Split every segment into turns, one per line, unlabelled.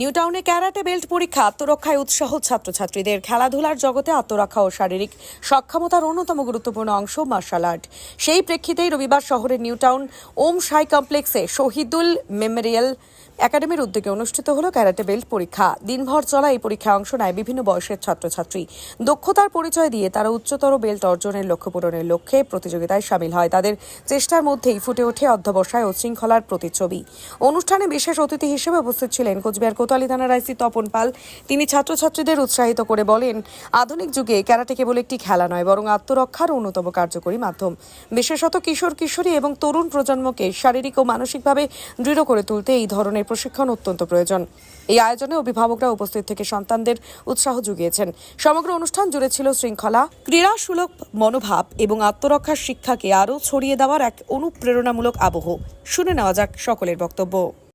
নিউটাউনে karate belt পরীক্ষা আত্মরক্ষায় উৎসাহ ছাত্রছাত্রীদের খেলাধুলার জগতে আত্মরক্ষা ও শারীরিক সক্ষমতার অন্যতম গুরুত্বপূর্ণ অংশ মার্শাল আর্ট সেই প্রেক্ষিতেই রবিবার শহরের নিউটাউন ওম সাই কমপ্লেক্সে শহীদুল মেমোরিয়াল একাডেমির উদ্যোগে অনুষ্ঠিত হল ক্যারাটে বেল্ট পরীক্ষা দিনভর চলা এই পরীক্ষায় অংশ নেয় বিভিন্ন বয়সের ছাত্রছাত্রী দক্ষতার পরিচয় দিয়ে তারা উচ্চতর বেল্ট অর্জনের লক্ষ্য পূরণের লক্ষ্যে প্রতিযোগিতায় সামিল হয় তাদের চেষ্টার মধ্যেই ফুটে ওঠে অধ্যবসায় ও শৃঙ্খলার প্রতিচ্ছবি অনুষ্ঠানে বিশেষ অতিথি হিসেবে উপস্থিত ছিলেন কোচবিহার কোতালি থানার আইসি তপন পাল তিনি ছাত্রছাত্রীদের উৎসাহিত করে বলেন আধুনিক যুগে ক্যারাটে কেবল একটি খেলা নয় বরং আত্মরক্ষার অন্যতম কার্যকরী মাধ্যম বিশেষত কিশোর কিশোরী এবং তরুণ প্রজন্মকে শারীরিক ও মানসিকভাবে দৃঢ় করে তুলতে এই ধরনের প্রশিক্ষণ অত্যন্ত প্রয়োজন এই আয়োজনে অভিভাবকরা উপস্থিত থেকে সন্তানদের উৎসাহ জুগিয়েছেন সমগ্র অনুষ্ঠান জুড়ে ছিল শৃঙ্খলা ক্রীড়া সুলভ মনোভাব এবং আত্মরক্ষার শিক্ষাকে আরও ছড়িয়ে দেওয়ার এক অনুপ্রেরণামূলক আবহ শুনে নেওয়া যাক সকলের বক্তব্য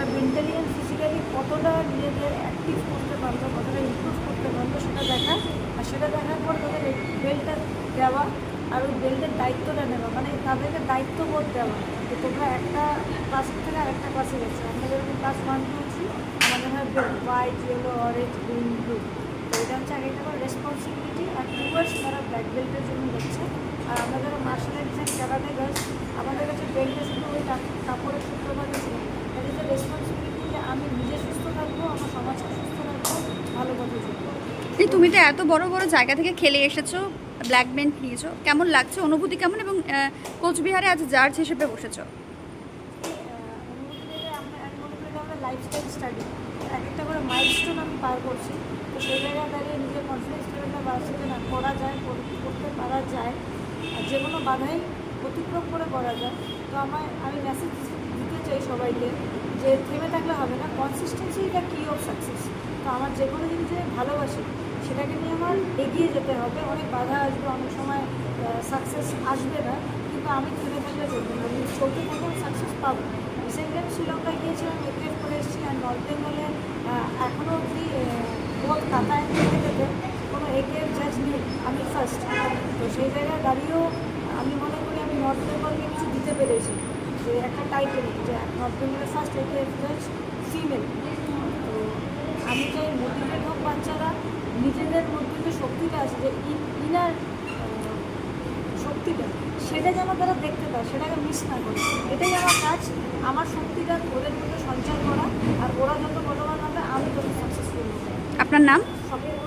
তারা মেন্টালি অ্যান্ড ফিজিক্যালি কতটা নিজেদের অ্যাক্টিভ করতে পারলো কতটা ইম্প্রুভ করতে পারলো সেটা দেখা আর সেটা দেখার পর তাদের বেল্টটা দেওয়া আর ওই বেল্টের দায়িত্বটা নেওয়া মানে তাদেরকে দায়িত্ববোধ দেওয়া যে তোমরা একটা ক্লাস থেকে একটা ক্লাসে গেছো আমরা যেরকম ক্লাস ওয়ান করছি আমাদের হয় white yellow orange green blue তো এটা হচ্ছে এক একটা রেসপন্সিবিলিটি আর টুয়ার্স তারা ব্ল্যাক বেল্টের জন্য হচ্ছে আর আমাদের martial arts and karate girls আমাদের কাছে বেল্টটা শুধু ওই কাপড়ের সূত্রপাত আমি নিজে সুস্থ থাকবো আমার সমাজকে সুস্থ ভালো
তুমি তো এত বড় বড় জায়গা থেকে খেলে এসেছো ব্ল্যাক বেল্ট নিয়েছো কেমন লাগছে অনুভূতি কেমন এবং কোচবিহারে আজ জার্জ হিসেবে বসেছো
স্টাডি এক একটা করে আমি করছি তো সেই জায়গায় দাঁড়িয়ে নিজের যে না করা যায় করতে পারা যায় আর যে কোনো বাধাই অতিক্রম করে করা যায় তো আমার আমি মেসেজ দিতে চাই সবাইকে যে থেমে থাকলে হবে না কনসিস্টেন্সি এটা কি অফ সাকসেস তো আমার যে কোনো জিনিস আমি ভালোবাসি সেটাকে নিয়ে আমার এগিয়ে যেতে হবে অনেক বাধা আসবে অনেক সময় সাকসেস আসবে না কিন্তু আমি থেমে থাকলে চলবে না আমি চলতে থাকলে সাকসেস পাবো রিসেন্টলি টাইম শ্রীলঙ্কায় গিয়েছিলাম উইকেট করে এসেছি আর নর্থ বেঙ্গলে এখনও অবধি বোধ কাতায় যেতে কোনো এগিয়ে জাজ নেই আমি ফার্স্ট তো সেই জায়গায় দাঁড়িয়েও আমি মনে করি আমি নর্থ বেঙ্গলকে কিছু দিতে পেরেছি যে একটা টাইটেল যে নর্থ বেঙ্গলের ফার্স্ট এপিএফ ফিমেল তো আমি চাই মোটিভেট হোক বাচ্চারা নিজেদের মধ্যে শক্তিটা আছে যে ইনার শক্তিটা সেটা যেন তারা দেখতে পায় সেটাকে মিস না করে এটাই আমার কাজ আমার শক্তিটা ওদের মধ্যে সঞ্চয় করা আর ওরা যত বলবান হবে আমি তত সাকসেসফুল আপনার নাম সবাই